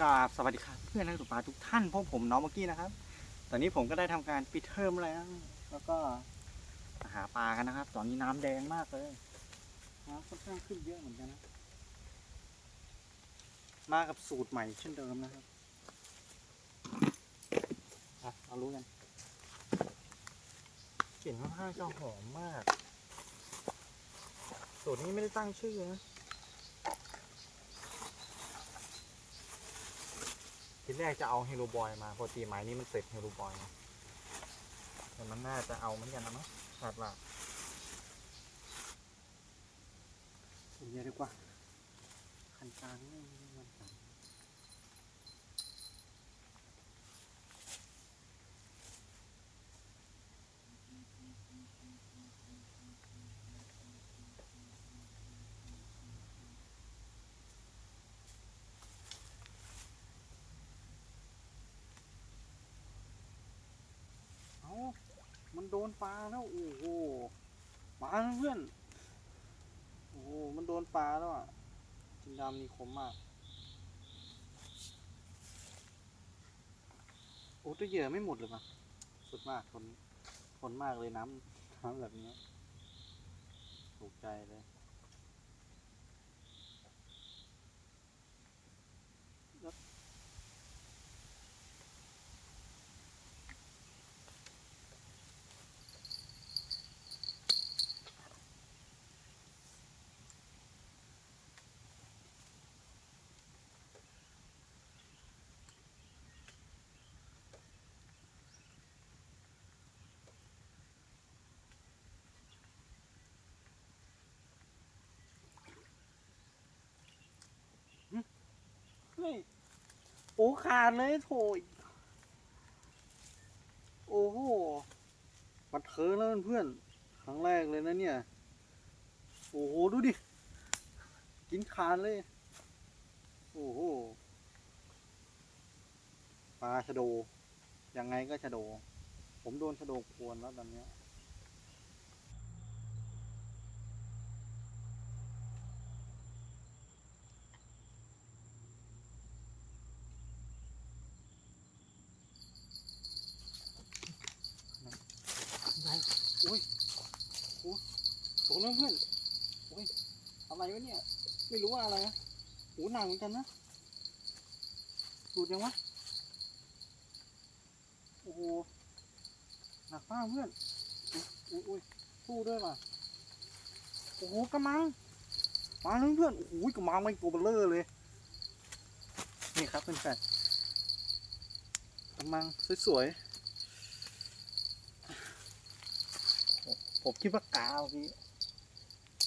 ก็สวัสดีครับเพื่อนนักตกปลาทุกท่านพวกผมน้องเมื่อกี้นะครับ ตอนนี้ผมก็ได้ทำการปิดเทอมแล้ว แล้วก็หาปลากันนะครับ ตอนนี้น้ำแดงมากเลยน้ำค่อนข้างขึ้นเยอะเหมือนกันนะ มากับสูตรใหม่เช่นเดิมนะครับเอารู้กันกลิ่นค่อนข้างจะหอมมาก สูตรนี้ไม่ได้ตั้งชื่อนะ ทีแรกจะเอาเฮโรบอยมาพอตีไม้นี้มันเสร็จเฮโรบอยนะแต่มันน่าจะเอาเหมือนกันนะมั้งขาดละสูเยอะดีกว่าคันกลางนี่มันต่าง มันโดนปลาแล้วโอ้โหมาเพื่อนโอ้โหมันโดนปลาแล้วอะจินดำนี่คมมากโอ้ตัวเหยื่อไม่หมดเลยปะสุดมากคนนี้คนมากเลยน้ำน้ำแบบนี้ถูกใจเลย โอ้ขาดเลยโถยโอ้โหปัดเทิงแล้วเพื่อนครั้งแรกเลยนะเนี่ย โอ้โห ดูดิ กินขาดเลย โอ้โห ปลาชะโด ยังไงก็ชะโด ผมโดนชะโดกวนแล้วตอนเนี้ย ไรโอ้ยโอ้โหแล้วเพื่อนโอ้ยอะไรวะเนี่ย ไม่รู้ว่าอะไรนะโอ้หนักเหมือนกันนะดูดยังวะ โอ้โห หนักมากเพื่อนอุ้ยอุ้ยสู้ด้วยป่ะ โอ้โหกระมัง มาแล้วเพื่อน โอ้โหกระมังไม่ตัวเบลเลอร์เลย นี่ครับเพื่อนแฟนกระมังสวยๆ ผมคิดว่ากาวพี่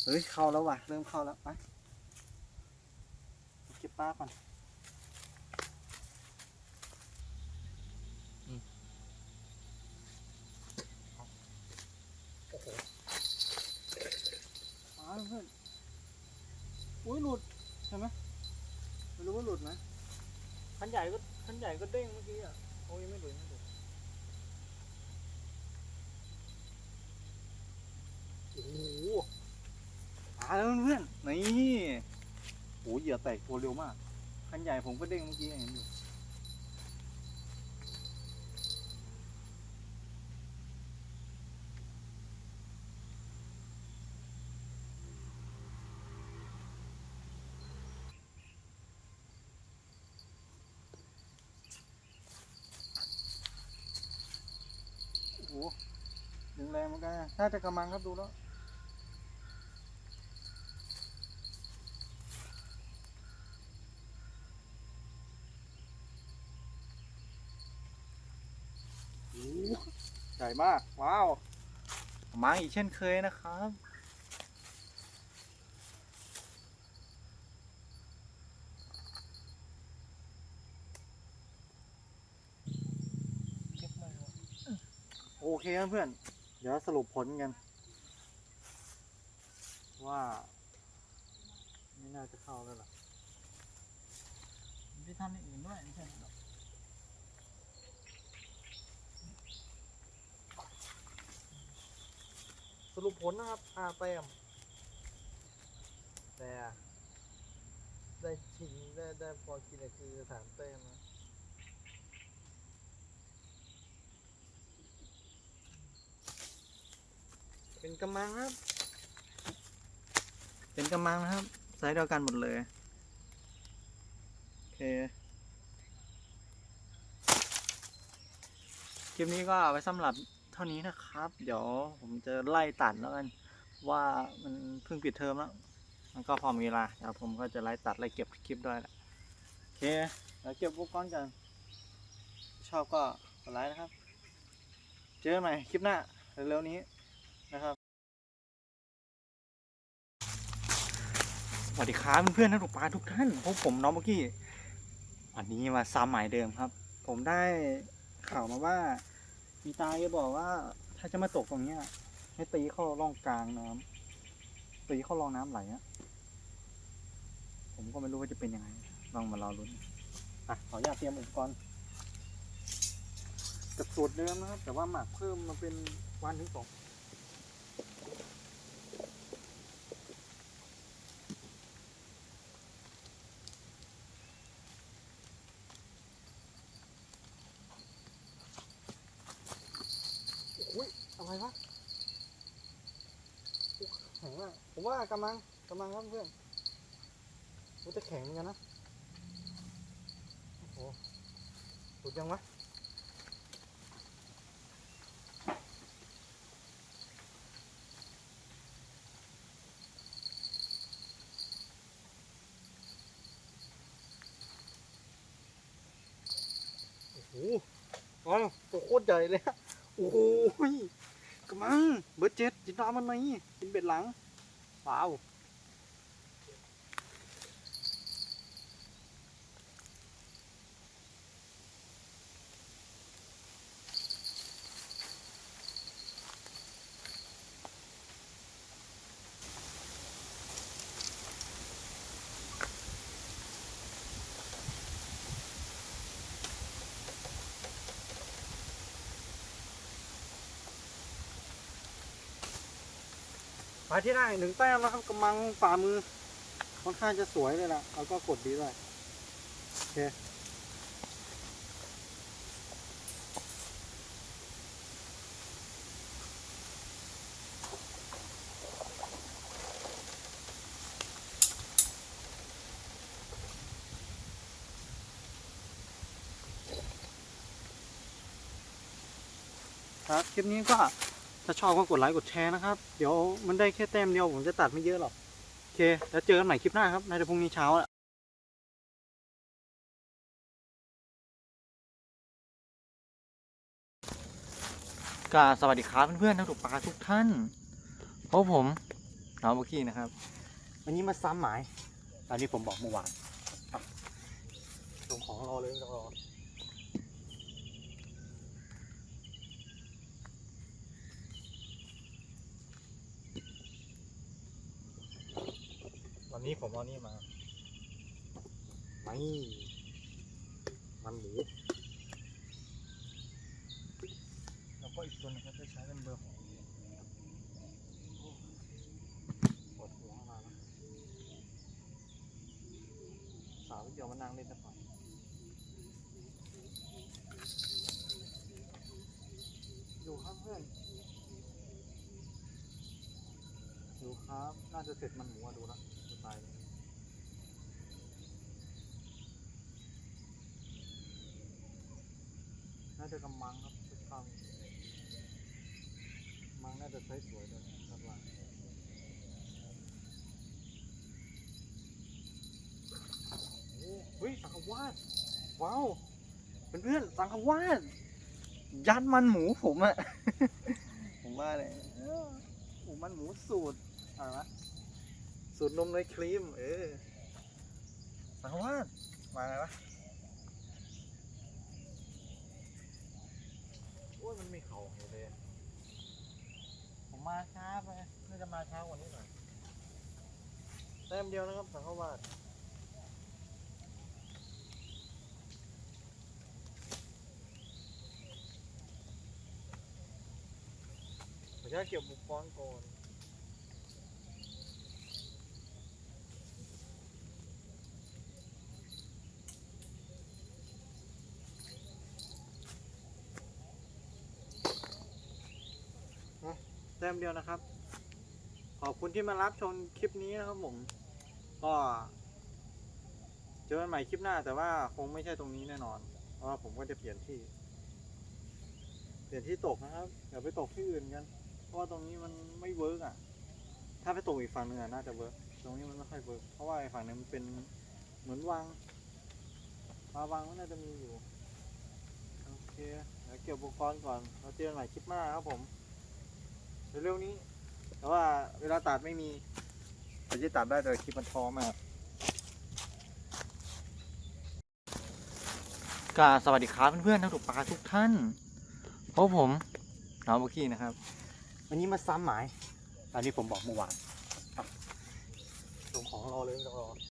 เฮ้ยเข้าแล้วว่ะ เริ่มเข้าแล้วไปเก็บปลาก่อนอืมโอ้โหฟ้าเพื่อนอุ้ยหลุดใช่ไหมไม่รู้ว่าหลุดไหมคันใหญ่ก็คันใหญ่ก็เด้งเมื่อกี้อะโอ้ยไม่หลุดไม่หลุด โอ้โหมา แล้วเพื่อนๆนี่โอ้โหเหยื่อแตกตัวเร็วมากคันใหญ่ผมก็เด้งเมื่อกี้เห็นอยู่โอ้โหดึงแรงเหมือนกันน่าจะกระมังครับดูแล้ว โอ้โหให ญ่มาก ว้าว มาอีกเช่นเคยนะครับ โอเคครับเพื่อน เดี๋ยวสรุปผลกัน ว่า ไม่น่าจะเข้าแล้วล่ะไปทำอย่างอื่นด้วยไม่ใช่หรอ สรุปผลนะครับห้าแต้มแต่ได้ชิงได้ได้พอกินคือสามแต้มนะเป็นกำมังครับ เป็นกำมังนะครับไซส์เดียวกันหมดเลย โอเค คลิปนี้ก็เอาไว้สำหรับ เท่านี้นะครับ เดี๋ยวผมจะไล่ตัดแล้วกันว่ามันเพิ่งปิดเทอมแล้ว มันก็พอมีเวลาเดี๋ยวผมก็จะไล่ตัดไล่เก็บคลิปด้วยแหละโอเคเดี๋ยวเก็บอุปกรณ์กัน ชอบก็กดไลค์นะครับ เจอกันใหม่คลิปหน้าเร็วๆนี้นะครับสวัสดีครับเพื่อนๆนักตกปลาทุกท่านพบผมน้องเมื่อกี้วันนี้มาซ้ำหมายเดิมครับ ผมได้ข่าวมาว่า มีตาจะบอกว่า ถ้าจะมาตกตรงเนี้ยให้ตีเข้าร่องกลางน้ำตีเข้าร่องน้ำไหลอะผมก็ไม่รู้ว่าจะเป็นยังไงลองมารอลุ้นอะขออนุญาตเตรียมอุปกรณ์กับสูตรเดิมนะครับ แต่ว่าหมักเพิ่มมาเป็นวันถึงสอง อะไรวะแข็งอะผมว่ากำลังกำลังครับเพื่อนโอ้จะแข็งเหมือนกันนะ โอ้โหสุดยังวะโอ้โหอ๋อตัวโคตรใหญ่เลยอะโอ้โหย ก็มั้งเบอร์เจ็ดจินดามันไหมกินเบ็ดหลังว้าว มาที่ได้หนึ่งแต้มแล้วครับกำลังฝ่ามือค่อนข้างจะสวยเลยล่ะแล้วก็กดดีด้วยโอเคครับคลิปนี้ก็ ถ้าชอบก็กดไลค์กดแชร์นะครับ เดี๋ยวมันได้แค่แต้มเดียวผมจะตัดไม่เยอะหรอก โอเค แล้วเจอกันใหม่คลิปหน้าครับในพรุ่งนี้เช้าอะก็สวัสดีครับเพื่อนๆนักตกปลาทุกท่านพบผมน้องบุกี้นะครับ วันนี้มาซ้ำหมาย ตอนนี้ผมบอกเมื่อวานอะลงของรอเลยไม่ต้องรอ วันนี้ผมเอานี่มาไม่มันหมูแล้วก็อีกตัวหนึงก็จะใช้เป็นเบอร์หกปวดหัวมาแล้วสาวเดียวมานั่งเล่นสักหน่อยอยู่ครับเพื่อนดูครับ น่าจะเสร็จมันหมูอะดูนะ จะตายเลยน่าจะกำมังครับทุกครั้งมังน่าจะใช้สวยด้วยครับว่าโอ้เฮ้ยสังขวาสว้าวเพื่อนๆสังขวาสยัดมันหมูผมอะ ผมว่าเลยออหมูมันหมูสูตรอะไรวะ สูตรนมเนยครีม เออสังวาสมาไงวะโอ้ยมันไม่เข่าเลย ผมมาช้าไปน่าจะมาช้ากว่านี้หน่อยแต้มเดียวนะครับสังวาสขออนุญาตเก็บอุกรณ์ก่อน ต้มเดียวนะครับ ขอบคุณที่มารับชมคลิปนี้นะครับผม ก็เจอกันใหม่คลิปหน้า แต่ว่าคงไม่ใช่ตรงนี้แน่นอน เพราะว่าผมก็จะเปลี่ยนที่ เปลี่ยนที่ตกนะครับอย่าไปตกที่อื่นกัน เพราะว่าตรงนี้มันไม่เวิร์กอะ ถ้าไปตกอีกฝั่งหนึ่งอะน่าจะเวิร์กตรงนี้มันไม่ค่อยเวิร์กเพราะว่าอีกฝั่งนึงมันเป็นเหมือนวังปลาวังมันน่าจะมีอยู่โอเคเดี๋ยวเก็บอุปกรณ์ก่อนเราเจอกันใหม่คลิปหน้าครับผม เร็วๆนี้ แต่ว่าเวลาตัดไม่มีแต่จะตัดได้แต่คลิปมันท้อมากกาสวัสดีครับเพื่อนๆนักตกปลาทุกท่านพราะผมน้องบุกี้นะครับ วันนี้มาซ้ำหมาย อันนี้ผมบอกเมื่อวานอะส่งของรอเลยรอ